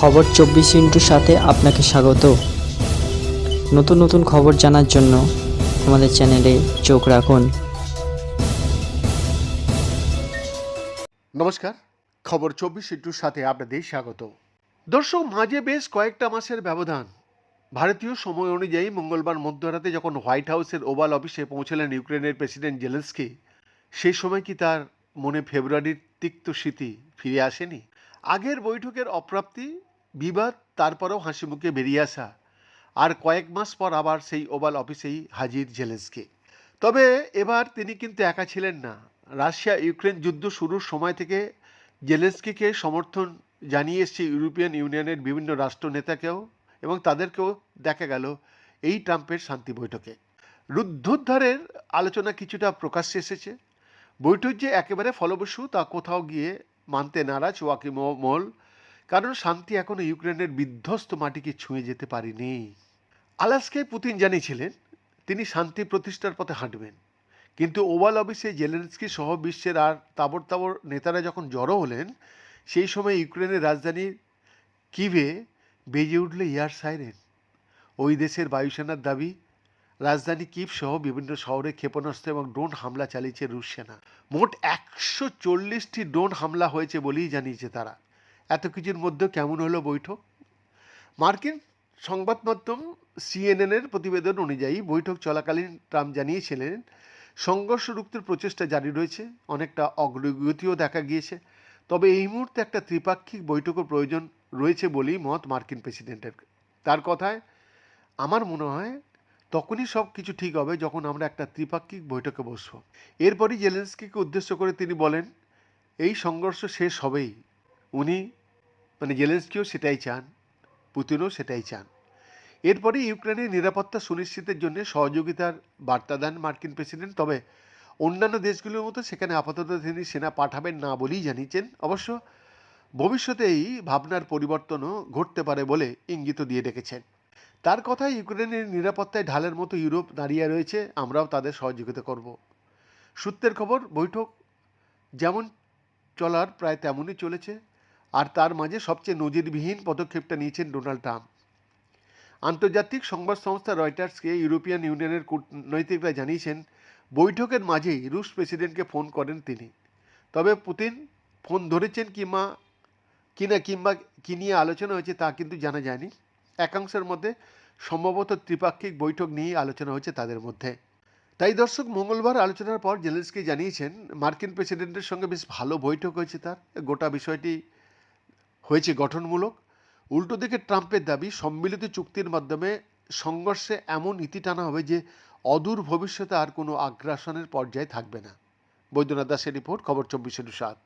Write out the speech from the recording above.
খবর চব্বিশ ইন্টুর সাথে আপনাকে স্বাগত। নতুন নতুন খবর জানার জন্য আমাদের চ্যানেলে চোখ রাখুন। নমস্কার, খবর চব্বিশ ইন্টুর সাথে আপনাদের স্বাগত। দর্শক, মাঝে বেশ কয়েকটা মাসের ব্যবধান। ভারতীয় সময় অনুযায়ী মঙ্গলবার মধ্যরাতে যখন হোয়াইট হাউসের ওভাল অফিসে পৌঁছলেন ইউক্রেনের প্রেসিডেন্ট জেলেন্সকি, সেই সময় কি তার মনে ফেব্রুয়ারির তিক্ত স্মৃতি ফিরে আসেনি? আগের বৈঠকের অপ্রাপ্তি বিবাদ, তারপরেও হাসি মুখে বেরিয়ে আসা। আর কয়েক মাস পর আবার সেই ওভাল অফিসেই হাজির জেলেন্সকি। তবে এবার তিনি কিন্তু একা ছিলেন না। রাশিয়া ইউক্রেন যুদ্ধ শুরুর সময় থেকে জেলেন্সকিকে সমর্থন জানিয়ে এসছে ইউরোপিয়ান ইউনিয়নের বিভিন্ন রাষ্ট্র নেতাকেও এবং তাদেরকেও দেখা গেল এই ট্রাম্পের শান্তি বৈঠকে। রুদ্ধোদ্ধারের আলোচনা কিছুটা প্রকাশ্যে এসেছে। বৈঠক যে একেবারে ফলপ্রসূ তা কোথাও গিয়ে মানতে নারাজ ওয়াকি মোল কারণ শান্তি এখনও ইউক্রেনের বিধ্বস্ত মাটিকে ছুঁয়ে যেতে পারেনি। আলাস্কায় পুতিন জানিয়েছিলেন, তিনি শান্তি প্রতিষ্ঠার পথে হাঁটবেন। কিন্তু ওভাল অফিসে জেলেন্সকি সহ বিশ্বের আর তাবর তাবর নেতারা যখন জড়ো হলেন, সেই সময় ইউক্রেনের রাজধানী কিভে বেজে উঠল ইয়ার সাইরেন। ওই দেশের বায়ুসেনার দাবি, রাজধানী কিভ সহ বিভিন্ন শহরে ক্ষেপণাস্ত্র এবং ড্রোন হামলা চালিয়েছে রুশ সেনা। মোট একশো চল্লিশটি ড্রোন হামলা হয়েছে বলেই জানিয়েছে তারা। এত কিছুর মধ্যে কেমন হলো বৈঠক? মার্কিন সংবাদ মাধ্যম সিএনএনের প্রতিবেদন অনুযায়ী বৈঠক চলাকালীন ট্রাম্প জানিয়েছিলেন, সংঘর্ষ রুখতে প্রচেষ্টা জারি রয়েছে, অনেকটা অগ্রগতিও দেখা গিয়েছে। তবে এই মুহূর্তে একটা ত্রিপাক্ষিক বৈঠকের প্রয়োজন রয়েছে বলেই মত মার্কিন প্রেসিডেন্টের। তার কথায় আমার মনে হয় তখনই সব কিছু ঠিক হবে যখন আমরা একটা ত্রিপাক্ষিক বৈঠকে বসব। এরপরই জেলেন্সকিকে উদ্দেশ্য করে তিনি বলেন, এই সংঘর্ষ শেষ হবেই। উনি মানে জেলেন্সকিও সেটাই চান, পুতিনও সেটাই চান। এরপরে ইউক্রেনের নিরাপত্তা সুনিশ্চিতের জন্য সহযোগিতার বার্তা দেন মার্কিন প্রেসিডেন্ট। তবে অন্যান্য দেশগুলোর মতো সেখানে আপাতত তিনি সেনা পাঠাবেন না বলেই জানিয়েছেন। অবশ্য ভবিষ্যতে এই ভাবনার পরিবর্তনও ঘটতে পারে বলে ইঙ্গিত দিয়ে রেখেছেন। তার কথায় ইউক্রেনের নিরাপত্তায় ঢালের মতো ইউরোপ দাঁড়িয়ে রয়েছে, আমরাও তাদের সহযোগিতা করব। সূত্রের খবর, বৈঠক যেমন চলার প্রায় তেমনই চলেছে। আর তার মাঝে সবচেয়ে নজিরবিহীন পদক্ষেপটা নিয়েছেন ডোনাল্ড ট্রাম্প। আন্তর্জাতিক সংবাদ সংস্থা রয়টার্সকে ইউরোপিয়ান ইউনিয়নের কূটনৈতিকরা জানিয়েছেন, বৈঠকের মাঝেই রুশ প্রেসিডেন্টকে ফোন করেন তিনি। তবে পুতিন ফোন ধরেছেন কিংবা কিনা কিংবা কী নিয়ে আলোচনা হয়েছে তা কিন্তু জানা যায়নি। একাংশের মধ্যে সম্ভবত ত্রিপাক্ষিক বৈঠক নিয়েই আলোচনা হয়েছে তাদের মধ্যে। তাই দর্শক, মঙ্গলবার আলোচনার পর জেলেন্সকি জানিয়েছেন, মার্কিন প্রেসিডেন্টের সঙ্গে বেশ ভালো বৈঠক হয়েছে তার। গোটা বিষয়টি হয়েছে গঠনমূলক। উল্টো দিকে ট্রাম্পের দাবি, সম্মিলিত চুক্তির মাধ্যমে সংঘর্ষে এমন ইতি টানা হবে যে অদূর ভবিষ্যতে আর কোনো আগ্রাসনের পর্যায়ে থাকবে না। বৈদ্যনাথ দাসের রিপোর্ট, খবর চব্বিশে সাত।